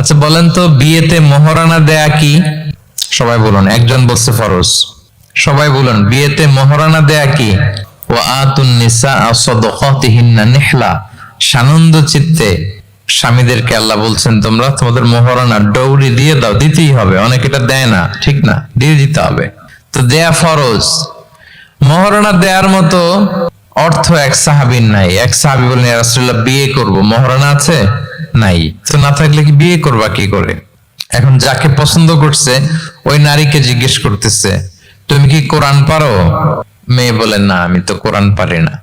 আচ্ছা বলেন তো, বিয়েতে মহারানা দেয়া কি? সবাই বলুন, একজন বলছে ফরজ। সবাই বলুন, বিয়েতে মহারানা দেয়া কি? ও আতুন নিসা সদকাতিহিন্না নিহলা। সানন্দ চিত্তে স্বামীদেরকে আল্লাহ বলছেন, তোমরা তোমাদের মহারানা ডৌরি দিয়ে দাও, দিতেই হবে। অনেক এটা দেয় না, ঠিক না? দিয়ে দিতে হবে। তো দেয়া ফরজ। মহারণা দেওয়ার মতো অর্থ এক সাহাবির নাই। এক সাহাবি বলেন "ইয়া বিয়ে করব। মহারণা আছে? নাই। তো না থাকলে কি বিয়ে করবা কি করে? এখন যাকে পছন্দ করছে, ওই নারীকে জিজ্ঞেস করতেছে, তুমি কি কোরআন পারো? মেয়ে বলে, না, আমি তো কোরআন পারি না।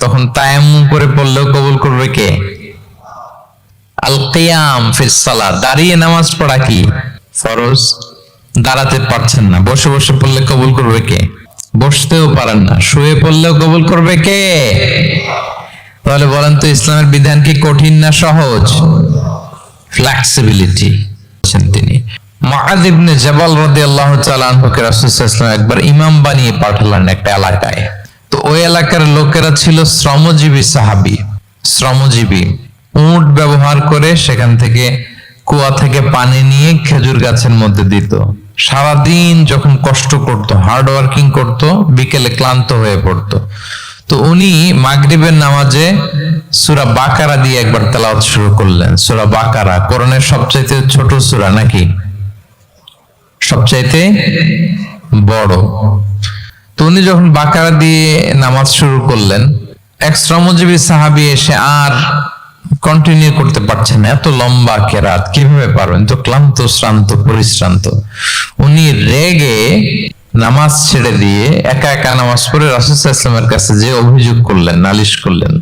তখন তায়াম্মুম করে পড়লেও কবুল করবে কে? আল কিয়াম ফিস সালাত। দাঁড়িয়ে নামাজ পড়া কি? ফরজ। দাঁড়াতে পারছেন না। বসে বসে পড়লে কবুল করবে কে? বসতেও পারেন না। শুয়ে পড়লেও কবুল করবে কে? তাহলে বলেন তো ইসলামের বিধান কি কঠিন না সহজ? ফ্লেক্সিবিলিটি তিনি। মুআয ইবনে জাবাল রাদিয়াল্লাহু তাআলা আনহুকে রাসূল একবার ইমাম বানিয়ে পাঠালেন একটা এলাকায়। তো ওই এলাকার লোকেরা ছিল শ্রমজীবী সাহাবী। শ্রমজীবী। উট ব্যবহার করে সেখান থেকে কুয়া থেকে পানি নিয়ে খেজুর গাছের মধ্যে দিত। সারাদিন যখন কষ্ট করত হার্ড ওয়ার্কিং করত, বিকেলে ক্লান্ত হয়ে পড়তো। তো উনি মাগরিবের নামাজে সুরা বাকারা দিয়ে একবার তেলাওয়াত শুরু করলেন। সুরা বাকারা, কোরআনের সবচাইতে ছোট সুরা নাকি? সবচাইতে বড়। উনি যখন বাকারা দিয়ে নামাজ শুরু করলেন, এক শ্রমজীবী সাহাবি এসে আর কন্টিনিউ করতে পারছেন এত লম্বা কেরাত, কীভাবে পারবেন? তো ক্লান্ত, শ্রান্ত, পরিশ্রান্ত। উনি রেগে নামাজ ছেড়ে দিয়ে একা একা নামাজ পড়ে রাসুল ইসলামের কাছে যে অভিযোগ করলেন, নালিশ করলেন,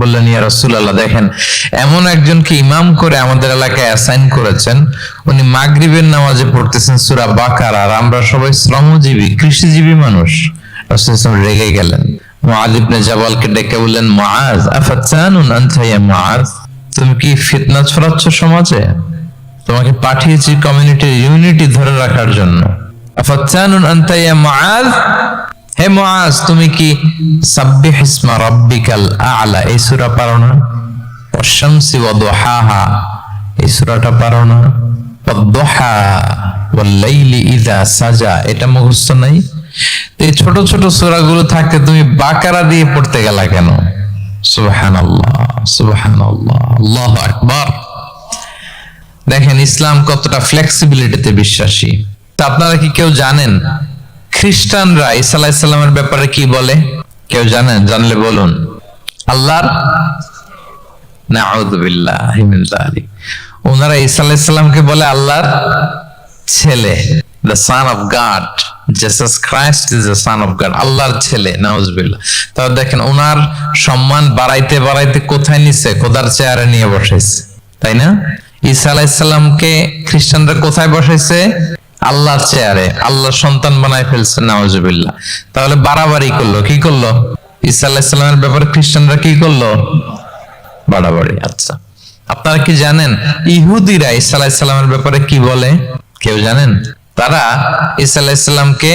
বললেন, ইয়া রাসূলুল্লাহ, দেখেন, এমন একজনকে ইমাম করে আমাদের এলাকায় অ্যাসাইন করেছেন, উনি মাগরিবের নামাজে পড়তেছেন সূরা বাকারা, আর আমরা সবাই শ্রমজীবী, কৃষিজীবী মানুষ। রেগে গেলেন। মুআজ ইবনে জাবালকে ডেকে বললেন আনতা ইয়া তুমি কি ফিতনা ছড়াচ্ছ সমাজে? তোমাকে পাঠিয়েছি কমিউনিটির ইউনিটি ধরে রাখার জন্য। হে মুআজ, তুমি কি আ'লা? এই সূরা পারো না? ওয়াশ-শামসি ওয়া দুহাহা। এই পারো না? সাজা। এটা মুখস্থ নাই? এই ছোট ছোট সূরাগুলো থাকতে তুমি বাকারা দিয়ে পড়তে গেলা কেন? সুবহানাল্লাহ আল্লাহু আকবার। দেখেন, ইসলাম কতটা ফ্লেক্সিবিলিটিতে বিশ্বাসী। তা আপনারা কি কেউ জানেন? খ্রিস্টানরা ঈসা আলাইসাল্লামের ব্যাপারে কি বলে? কেউ জানেন? জানলে বলুন। আল্লাহর? ওনারা ঈসা আলাইসাল্লামকে বলে আল্লাহর ছেলে the son of God Jesus Christ is the son of God আল্লাহর ছেলে, নাউজুবিল্লাহ। তাহলে দেখেন, ওনার সম্মান বাড়াইতে বাড়াইতে কোথায় নিছে? খোদার চেয়ারে নিয়ে বসাইছে, তাই না? ঈসা আলাইসাল্লামকে খ্রিস্টানরা কোথায় বসাইছে? আল্লাহর চেয়ারে, আল্লাহর সন্তান বানায় ফেলছে, নাউজুবিল্লাহ। তাহলে বাড়াবাড়ি করল, কি করল? ঈসা আলাইসাল্লামের ব্যাপারে খ্রিস্টানরা কি করল? বাড়াবাড়ি আচ্ছা। আপনারা কি জানেন, ইহুদিরা ঈসা আলাইসাল্লামের ব্যাপারে কি বলে? কেউ জানেন? তারা ঈসা আলাইসাল্লামকে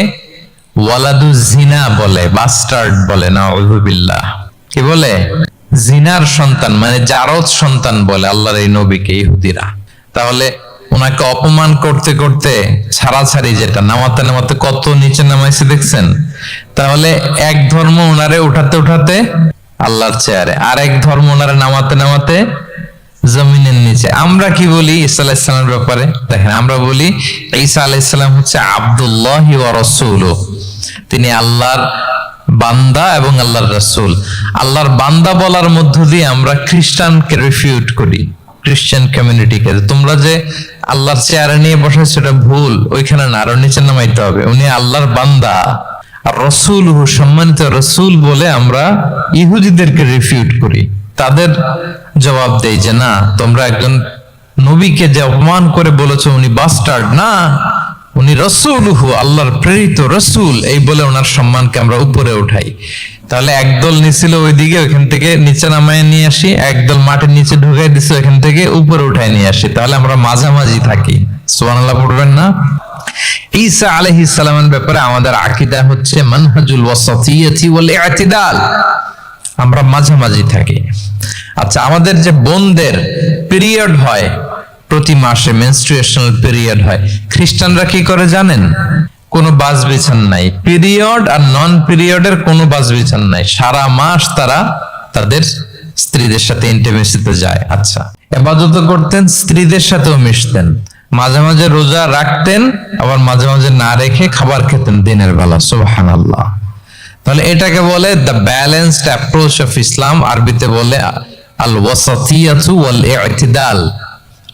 ওয়ালাদু জিনা বলে বাস্টার্ড বলে নাউজুবিল্লাহ কি বলে? জিনার সন্তান মানে জারদ সন্তান বলে আল্লাহর এই নবীকে, ইহুদিরা। তাহলে ওনাকে অপমান করতে করতে ছাড়াছাড়ি যেটা, নামাতে নামাতে কত নিচে নামাইছে দেখছেন? তাহলে এক ধর্ম ওনারে উঠাতে উঠাতে আল্লাহর চেয়ারে আর এক ধর্ম ওনারে নামাতে নামাতে জমিনের নিচে। আমরা কি বলি ঈসা আলাইসালামের ব্যাপারে? দেখেন, আমরা বলি ঈসা আলাইসালাম হচ্ছে আব্দুল্লাহ ওয়া রাসূলুহ। তিনি আল্লাহর বান্দা এবং আল্লাহর রসুল। আল্লাহর বান্দা বলার মধ্য দিয়ে আমরা খ্রিস্টানকে রিফিউট করি, খ্রিস্টান কমিউনিটিকে। তোমরা যে আল্লাহর চেয়ারে নিয়ে বসে সেটা ভুল। ওইখানে না, আরও নিচে নামাইতে হবে। উনি আল্লাহর বান্দা। আর রসুল সম্মানিত রসুল বলে আমরা ইহুদিদেরকে রিফিউট করি। তাদের জবাব দেই যে, না, তোমরা একজন নবীকে যে অপমান করে বলেছে উনি বাস্টার্ড না, উনি রসুলহু, আল্লাহর প্রেরিত রসুল। এই বলে ওনার সম্মানকে আমরা উপরে উঠাই। তাহলে একদল নিছিল ওইদিকে, ওইখান থেকে নিচে নামায় নিয়ে আসি, একদল মাটির নিচে ঢুকাই দিছে, ওইখান থেকে উপরে উঠায় নিয়ে আসি। তাহলে আমরা মাঝামাঝি থাকি। সুবহানাল্লাহ পড়বেন না? ঈসা সালামের ব্যাপারে আমাদের আকিদা হচ্ছে মানহাজুল ওয়াসাতিয়াতি ওয়াল ইআতিদাল আমরা মাঝামাঝি থাকি। আচ্ছা আমাদের যে বোনদের পিরিয়ড হয়, প্রতি মাসে মেনস্ট্রুয়েশনাল পিরিয়ড হয়, খ্রিস্টানরা কি করে জানেন? কোনো বাস বিছান নাই। পিরিয়ড আর নন পিরিয়ডের কোনো বাস বিছান নাই। সারা মাস তারা তাদের স্ত্রীদের সাথে ইন্টিমেসিতে যায়। আচ্ছা এবাদত করতেন, স্ত্রীদের সাথেও মিশতেন। মাঝে মাঝে রোজা রাখতেন, আবার মাঝে মাঝে না রেখে খাবার খেতেন দিনের বেলা। সুবহানাল্লাহ। তাহলে এটাকে বলে the balanced approach of Islam আরবিতে বলে আল ওয়াসাতিয়াতু ওয়াল ইতিদাল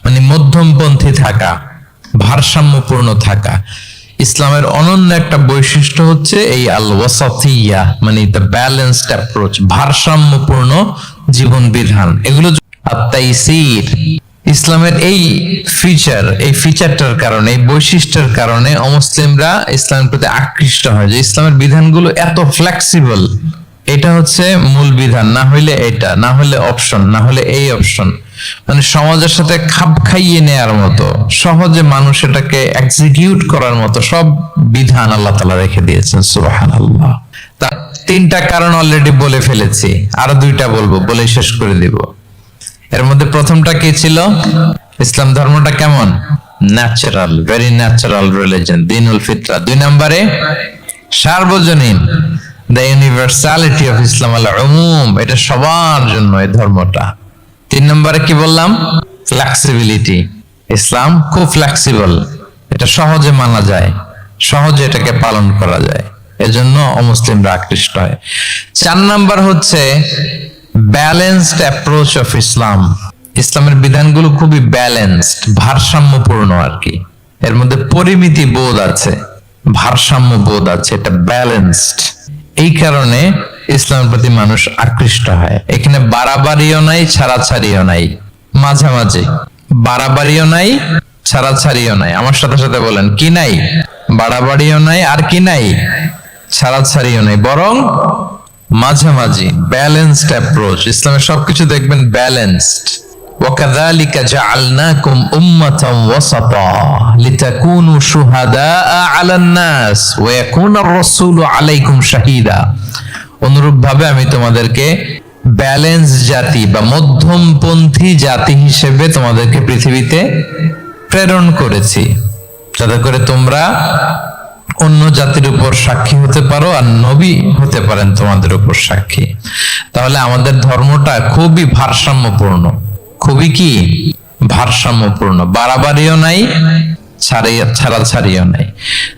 মানে মধ্যমপন্থী থাকা, ভারসাম্যপূর্ণ থাকা। ইসলামের অনন্য একটা বৈশিষ্ট্য হচ্ছে এই আল ওয়াসাতিয়া মানে দ্য ব্যালেন্সড অ্যাপ্রোচ ভারসাম্যপূর্ণ জীবন বিধান এগুলো আত্মাইসির ইসলামের এই ফিচার এই ফিচারটার কারণে, এই বৈশিষ্ট্যের কারণে অমুসলিমরা ইসলামের প্রতি আকৃষ্ট হয়। যে ইসলামের বিধানগুলো এত ফ্লেক্সিবল এটা হচ্ছে মূল বিধান, না হইলে এটা, না হলে অপশন না হলে এই অপশন মানে সমাজের সাথে খাপ খাইয়ে নেয়ার মতো, সহজে মানুষ এটাকে এক্সিকিউট করার মতো সব বিধান আল্লাহ তালা রেখে দিয়েছেন সুবাহান আল্লাহ তা তিনটা কারণ অলরেডি বলে ফেলেছি, আরও দুইটা বলব বলে শেষ করে দিব। এর মধ্যে প্রথমটা কি ছিল? ইসলাম ধর্মটা কেমন? ন্যাচারাল ভেরি ন্যাচারাল রিলিজন দিনুল ফিতরা দুই নম্বরে, সার্বজনীন দ্য ইউনিভার্সালিটি অফ ইসলাম আল উমুম এটা সবার জন্য এই ধর্মটা। তিন নম্বরে কি বললাম? ফ্লেক্সিবিলিটি ইসলাম খুব ফ্লেক্সিবল এটা সহজে মানা যায়, সহজে এটাকে পালন করা যায়, এজন্য অমুসলিমরা আকৃষ্ট হয়। চার নাম্বার হচ্ছে ব্যালেন্সড অ্যাপ্রোচ অফ ইসলাম ইসলামের বিধানগুলো খুবই ব্যালেন্সড ভারসাম্যপূর্ণ আর কি। এর মধ্যে পরিমিতি বোধ আছে ভারসাম্য বোধ আছে, এটা ব্যালেন্সড এই কারণে ইসলামের প্রতি মানুষ আকৃষ্ট হয়। এখানে বাড়াবাড়িও নাই, ছাড়াছাড়িও নাই। মাঝামাঝি। বাড়াবাড়িও নাই, ছাড়াছাড়িও নাই। আমার সাথে সাথে বলেন, কি নাই? বাড়াবাড়িও নাই আর কি নাই? ছাড়াছাড়িও নাই। বরং মাঝামাঝি ব্যালেন্সড অ্যাপ্রোচ ইসলামের সবকিছু দেখবেন ব্যালেন্সড وكذلك جعلناكم أمة وسطا لتكونوا شهداء على الناس ويكون الرسول عليكم شهيدا অনুরূপ ভাবে আমি তোমাদেরকে ব্যালেন্স জাতি বা মধ্যমপন্থী জাতি হিসেবে তোমাদেরকে পৃথিবীতে প্রেরণ করেছি যাতে করে তোমরা অন্য জাতির উপর সাক্ষী হতে পারো আর নবী হতে পারেন তোমাদের উপর সাক্ষী। তাহলে আমাদের ধর্মটা খুবই ভারসাম্যপূর্ণ। খুবই কি? ভারসাম্যপূর্ণ। বাড়াবাড়িও নাই ছাড়া ছাড়িও নাই।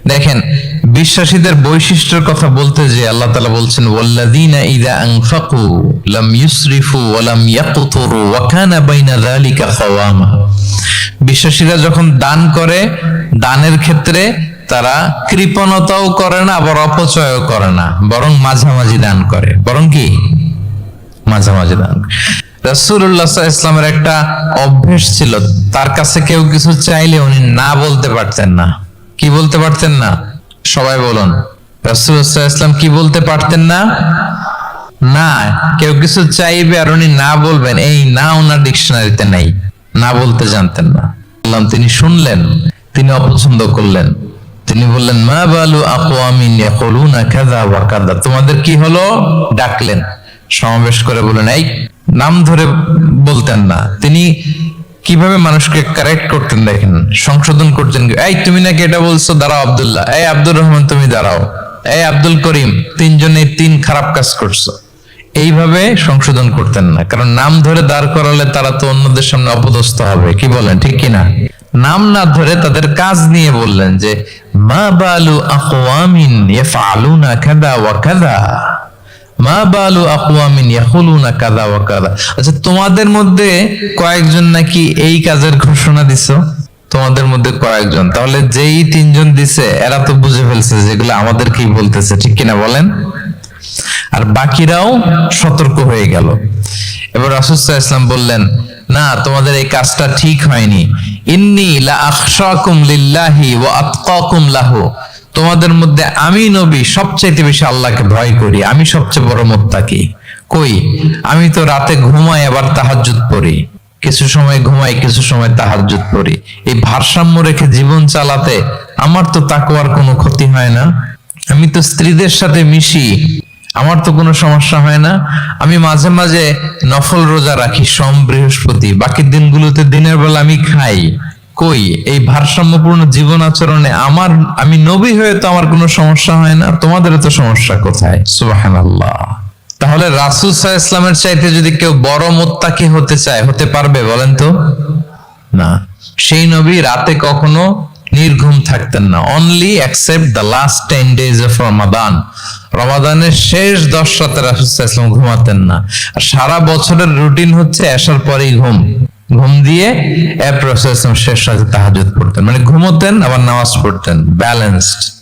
দেখেন, বিশ্বাসীদের বৈশিষ্ট্যের কথা বলতে যে আল্লাহ তাআলা বলছেন, ওয়াল্লাযীনা ইযা আনফাকু লাম ইউসরিফু ওয়া লাম ইয়াকতুরু ওয়া কানা বাইনা যালিকা খাওয়ামা। বিশ্বাসীরা যখন দান করে, দানের ক্ষেত্রে তারা কৃপণতাও করে না, আবার অপচয়ও করে না, বরং মাঝামাঝি দান করে। বরং কি? মাঝামাঝি দান সাল্লাল্লাহু ইসলামের একটা অভ্যেস ছিল, তার কাছে কেউ কিছু চাইলে উনি না বলতে পারতেন না। কি বলতে পারতেন না? সবাই বলুন। ইসলাম কি বলতে পারতেন না? না, কেউ কিছু চাইবে আর উনি না বলবেন, এই না ওনার ডিকশনারিতে নেই, না বলতে জানতেন না। তিনি শুনলেন, তিনি অপছন্দ করলেন। তিনি বললেন, মা বালু কাযা তোমাদের কি হলো? ডাকলেন। সমাবেশ করে বলেন এই নাম ধরে বলতেন না। তিনি কীভাবে মানুষকে কারেক্ট করতেন দেখেন, সংশোধন করতেন এই তুমি নাকি এটা বলছো? দাঁড়াও আবদুল্লাহ, এই আব্দুর রহমান তুমি দাঁড়াও, এই আব্দুল করিম তিনজনে তিন খারাপ কাজ করছ। এইভাবে সংশোধন করতেন না। কারণ নাম ধরে দাঁড় করালে তারা তো অন্যদের সামনে অপদস্থ হবে, কি বলেন, ঠিক কিনা নাম না ধরে তাদের কাজ নিয়ে বললেন যে, মা বালু আকওয়ামিন ইয়াফআলুনা কাযা ওয়া মা বালু আকওয়ামিন ইয়াকুলুনা কাযা ওয়া আচ্ছা তোমাদের মধ্যে কয়েকজন নাকি এই কাজের ঘোষণা দিছো? তোমাদের মধ্যে কয়েকজন। তাহলে যেই তিনজন দিছে, এরা তো বুঝে ফেলছে যেগুলো আমাদেরকেই বলতেছে, ঠিক কিনা বলেন? আর বাকিরাও সতর্ক হয়ে গেল। এবার রাসুসাহ ইসলাম বললেন, না, তোমাদের এই কাজটা ঠিক হয়নি। ইন্নি লিল্লাহি ওয়া আতকাকুম লাহু। তোমাদের মধ্যে আমি নবী সবচেয়ে বেশি আল্লাহকে ভয় করি। আমি সবচেয়ে বড় মোত্তাকি। কই? আমি তো রাতে ঘুমাই, আবার তাহাজ্জুদ পড়ি। কিছু সময় ঘুমাই, কিছু সময় তাহাজ্জুদ পড়ি। এই ভারসাম্য রেখে জীবন চালাতে আমার তো তাকওয়ার কোনো ক্ষতি হয় না। আমি তো স্ত্রীদের সাথে মিশি। আমার তো কোনো সমস্যা হয় না। আমি মাঝে মাঝে নফল রোজা রাখি সোম, বৃহস্পতি। বাকি দিনগুলোতে দিনের বেলা আমি খাই। কই? এই ভারসাম্যপূর্ণ জীবন আচরণে আমার, আমি নবী হয়ে তো আমার কোনো সমস্যা হয় না। তোমাদের তো সমস্যা কোথায়? সুবহানাল্লাহ। তাহলে রাসূল আলাইহি ইসলামের চাইতে যদি কেউ বড় মোত্তাকি হতে চায়, হতে পারবে বলেন তো? না। সেই নবী রাতে কখনো নির্ঘুম থাকতেন না। Only accept the last ten days of Ramadan রমাদানের শেষ দশ রাতে রাসুলাম ঘুমাতেন না। আর সারা বছরের রুটিন হচ্ছে আসার পরেই ঘুম। ঘুম দিয়ে শেষ রাতে তাহাজুদ পড়তেন। মানে ঘুমোতেন, আবার নামাজ পড়তেন। ব্যালেন্সড।